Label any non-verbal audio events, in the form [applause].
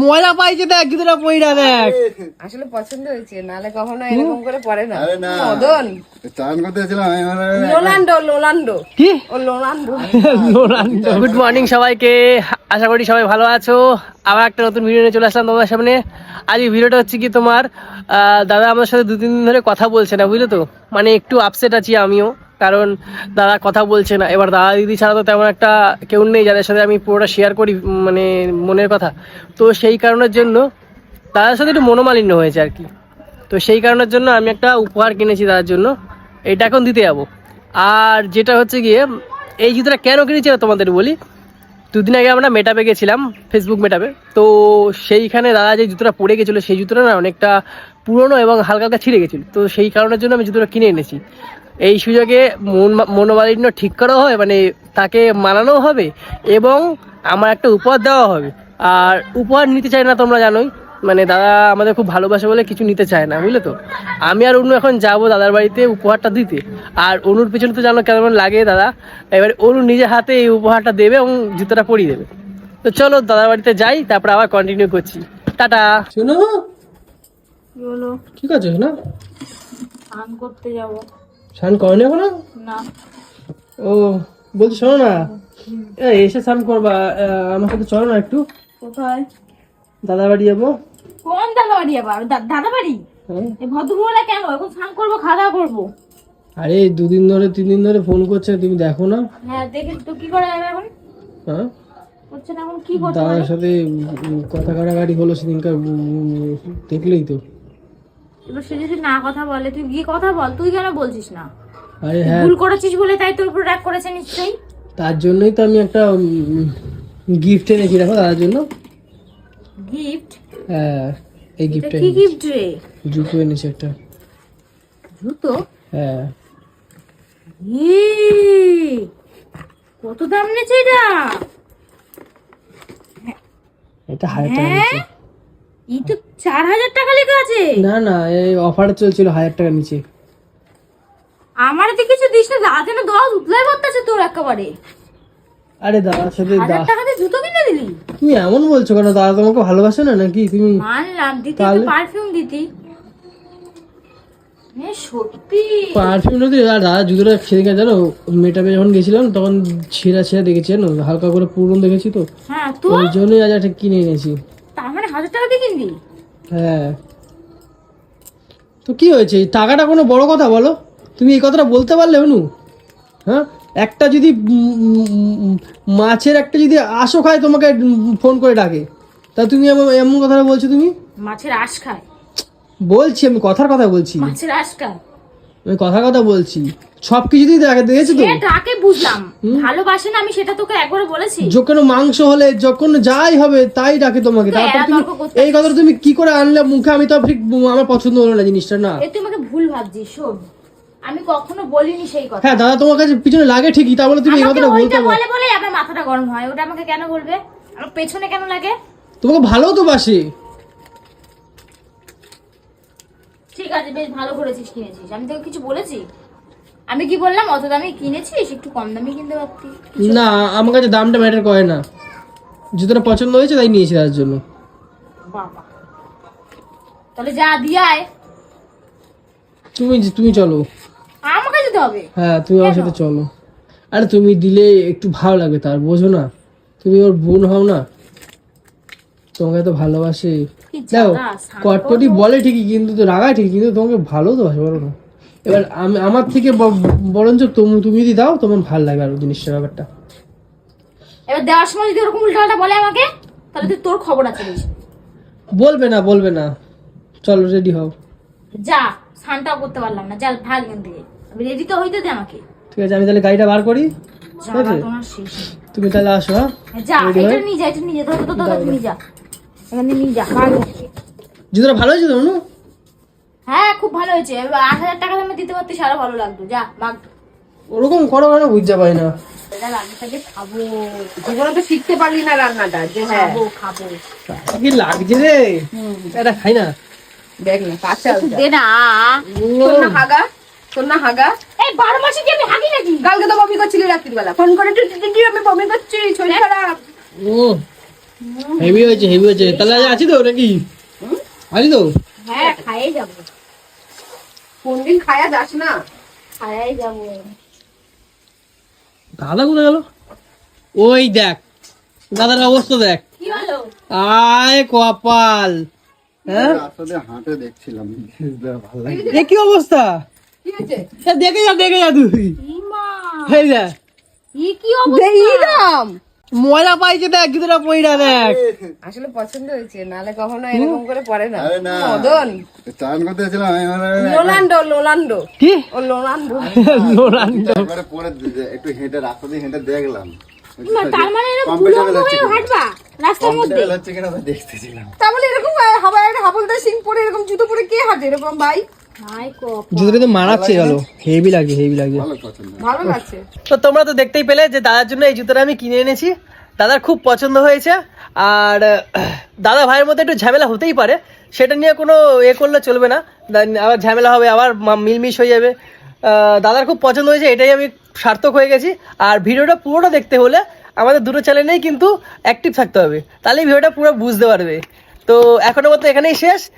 মজা পাইছে দেখ জুতোটা পইরা দেখ। আসলে পছন্দ হয়েছে নালে কখনো এরকম করে পরে না। আরে না। মদন। চান করতে লোলান্ডো লোলান্ডো। কি? ও লোলান্ডো। [laughs] লোলান্ডো। গুড মর্নিং সবাইকে। আশা করি সবাই ভালো আছো। আবার একটা নতুন ভিডিও নিয়ে চলে আসলাম তোমাদের সামনে। আজ এই ভিডিওটা হচ্ছে কি তোমার আহ, দাদা আমার সাথে দু তিন দিন ধরে কথা বলছে না বুঝলে তো? মানে একটু আপসেট আছি আমিও। কারণ দাদা কথা বলছে না। এবার দাদা দিদি ছাড়া তো তেমন একটা কেউ নেই, যাদের সাথে আমি পুরোটা শেয়ার করি মানে মনের কথা। তো সেই কারণের জন্য দাদার সাথে একটু মনোমালিন্য হয়েছে আর কি। তো সেই কারণের জন্য আমি একটা উপহার কিনেছি দাদার জন্য। এটা এখন দিতে যাব। আর যেটা হচ্ছে গিয়ে, এই জুতোটা কেন কিনেছি তোমাদের বলি। দুদিন আগে আমরা মেটাপে গেছিলাম ফেসবুক মেটাপে তো সেইখানে দাদা যে জুতোটা পড়ে গেছিল, সেই জুতোটা না অনেকটা পুরনো এবং হালকা হালকা ছিঁড়ে গেছিল। তো সেই কারণের জন্য আমি জুতোটা কিনে এনেছি। এই সুযোগে মন মনোমালিন্য ঠিক করা হয় মানে তাকে মানানো হবে এবং আমার একটা উপহার দেওয়া হবে। আর উপহার নিতে চাই না তোমরা জানোই মানে দাদা আমাদের খুব ভালোবাসে বলে কিছু নিতে চায় না বুঝলে তো? আমি আর অনু এখন যাব দাদার বাড়িতে উপহারটা দিতে। আর অনুর পেছনে তো জানো কেমন লাগে দাদা? এবার অনু নিজের হাতে এই উপহারটা দেবে এবং জুতোটা পরিয়ে দেবে। তো চলো দাদার বাড়িতে যাই তারপর আবার কন্টিনিউ করছি। টাটা! শুনো ঠিক আছে না স্নান করতে যাব। স্নান করো না এখনও? না। ও বলছি শোনো না। এসে স্নান করবা। আমার সাথে চলো না একটু। কোথায়? দাদার বাড়ি যাব। কোন দাদা বাড়ি দা- দাদা বাড়ি হ্যাঁ ভদ্রমহিলা কেন? এখন স্নান করব খাওয়া দাওয়া করব। আরে দুদিন ধরে তিন দিন ধরে ফোন করছে তুমি দেখো না। হ্যাঁ দেখে তো কি করা যাবে এখন। হ্যাঁ। হচ্ছে না এখন কি করতে দাদার সাথে কথা কাটাকাটি হলো সেদিনকার দেখলেই তো। এবার সে যদি না কথা বলে তুই গিয়ে কথা বল তুই কেন বলছিস না? আরে হ্যাঁ। ভুল করেছিস বলে তাই তোর উপর রাগ করেছে নিশ্চয়ই? তার জন্যই তো আমি একটা গিফট এনেছি দাদার জন্য। গিফট হ্যাঁ এই এটা গিফটটা কি গিফট রে? জুতো এনেছি একটা। জুতো? হ্যাঁ। কত দাম নেছে এটা? এটা হাজার টাকা হ্যাঁ? নিচে এই তো চার হাজার টাকা লেখা আছে। না না এই অফার চলছিল হাজার টাকা নিচে। আমার তো কিছু দিস না রাতে না দশ উতলাই করতেছে তোর একেবারে। আরে সাথে হাজার দা- টাকাতে জুতো কিনে দিলি? তুমি এমন বলছো কেন? দাদা তোমাকে ভালোবাসে না নাকি? তুমি মানলাম দিতি তাহলে? পারফিউম দিতি। সত্যি। আর দাদা জুতোটা সেদিকে জানো মেটাপে যখন গেছিলাম তখন ছেঁড়া ছেঁড়া দেখেছি জানো? হালকা করে পুরনো দেখেছি তো। হ্যাঁ তো ওই জন্যই আজ একটা কিনে এনেছি। হাজার টাকা দিয়ে কিনবি? হ্যাঁ। তো কি হয়েছে? টাকাটা কোনো বড় কথা বলো। তুমি এই কথাটা বলতে পারলে অনু? হ্যাঁ? একটা যদি মাছের একটা যদি আশো খায় তোমাকে ফোন করে ডাকে। তা তুমি এমন- এমন কথাটা বলছো তুমি? মাছের আশ খায়। বলছি আমি কথার কথা বলছি। মাছের আশ খায়? আমি কথার কথা বলছি। সব কিছুতেই দেখে দেখেছি তো তাকে বুঝলাম। ভালোবাসে না আমি সেটা তোকে একবার বলেছি। যখন মাংস হলে যখন যাই হবে তাই ডাকে তোমাকে। তারপর তুমি এই কথাটা তুমি কি করে আনলে? মুখে আমি তো ঠিক আমার পছন্দ হলো না জিনিসটা না। তুই আমাকে ভুল ভাবছিস শোন। আমি কখনো বলিনি সেই কথা। হ্যাঁ দাদা তোমার কাছে পিছনে লাগে ঠিকই তা বলে তুমি এই কথাটা বলতে বলে বলে আমার মাথাটা গরম হয়। ওটা আমাকে কেন বলবে? আমার পেছনে কেন লাগে? তোমাকে ভালো তো বাসে। ঠিক আছে বেশ ভালো করেছিস কিনেছিস। আমি তোকে কিছু বলেছি? আমি কি বললাম অত দামে কিনেছিস? একটু কম দামে কিনতে পারতি না আমার কাছে দামটা ম্যাটার করে না। জুতোটা পছন্দ হয়েছে তাই নিয়েছি তার জন্য। বাবা। তাহলে যা দিয়ে আয়। তুমি তুমি চলো। আমাকে যেতে হবে। হ্যাঁ তুমি আমার সাথে চলো। আরে তুমি দিলে একটু ভালো লাগবে তার বোঝো না। তুমি ওর বোন হও না। তোমাকে তো ভালোবাসে। দেখো কটকটি বলে ঠিকই কিন্তু তো রাগায় ঠিকই কিন্তু তোমাকে ভালো তো বাসে বলো না। এবার আমি আমার থেকে বরঞ্চ তুমি তুমি যদি দাও তোমার ভালো লাগবে আর জিনিসটার ব্যাপারটা। এবার দেওয়ার সময় যদি ওরকম উল্টাপাল্টা বলে আমাকে তাহলে তুই তোর খবর আছে বলবে না বলবে না। চলো রেডি হও। যা স্নানটাও করতে পারলাম না। যা ভাগ এখান থেকে। রেডি তো হইতে দে আমাকে। ঠিক আছে আমি তাহলে গাড়িটা বার করি। তুমি তাহলে আসো হ্যাঁ? যা এটা নিয়ে যা এটা নিয়ে যা। ধর ধর নিয়ে যা। এখানে নিয়ে জুতোটা ভালো হয়েছে তো অনু? হ্যাঁ খুব ভালো হয়েছে। এবার আট হাজার টাকা দামে দিতে পারতিস আরও ভালো লাগতো। যা ভাগ ওরকম করো কেন বুঝতে পারি না। খাব। জীবনে তো শিখতে পারলি না রান্নাটা যে হ্যাঁ। খাব খাব। কি লাগছে রে? এটা খাই না। দেখ না কাঁচা দে না। না হাগা তোর না হাগা। এই বারো মাসে কি আমি হাগি নাকি? কালকে তো বমি করছিলি রাত্রিবেলা। ফোন করে "টু, টু, টু, টু, আমি বমি করছি শরীর খারাপ। হেভি হয়েছে হেভি হয়েছে। তাহলে আজ আছি তো নাকি? আছি তো? হ্যাঁ খাইয়ে যাব। কোন দিন খায়া যাস না। যাব। দাদা কোথায় গেল? ওই দেখ দাদার অবস্থা দেখ। কি হলো? আয় কপাল। হ্যাঁ? হাঁটে দেখছিলাম। এ কি অবস্থা? দেখে যা দেখে যা তুই। এই দেখ। কি অবস্থা? মজা পাইছে দেখ জুতোটা পইরা দেখ। আসলে পছন্দ হয়েছে নালে কখনো এরকম করে পরে না। আরে না। মদন। চান করতে লোলান্ডো লোলান্ডো। কি? ও লোলান্ডো। লোরান্ডো একবারে পরে একটু হেঁটে রাস্তা দিয়ে হেঁটে দেখলাম। তার মানে এরকম হয়ে? হাঁটবা রাস্তার মধ্যে। দেখতেছিলাম। তাহলে এরকম হাবলদার সিং পরে এরকম জুতো পরে কে হাঁটে? এরকম ভাই? জুতোটা তো মারাচ্ছে গেল। হেভি লাগে হেভি লাগে। ভালো লাগছে তো তোমরা তো দেখতেই পেলে যে দাদার জন্য এই জুতোটা আমি কিনে এনেছি। দাদার খুব পছন্দ হয়েছে। আর দাদা ভাইয়ের মধ্যে একটু ঝামেলা হতেই পারে। সেটা নিয়ে কোনো এ করলে চলবে না। আবার ঝামেলা হবে আবার মা- মিলমিশ হয়ে যাবে। দাদার খুব পছন্দ হয়েছে এটাই আমি সার্থক হয়ে গেছি। আর ভিডিওটা পুরোটা দেখতে হলে আমাদের দুটো চ্যানেলেই কিন্তু অ্যাক্টিভ থাকতে হবে। তাহলেই ভিডিওটা পুরো বুঝতে পারবে। তো এখনও মতো এখানেই শেষ।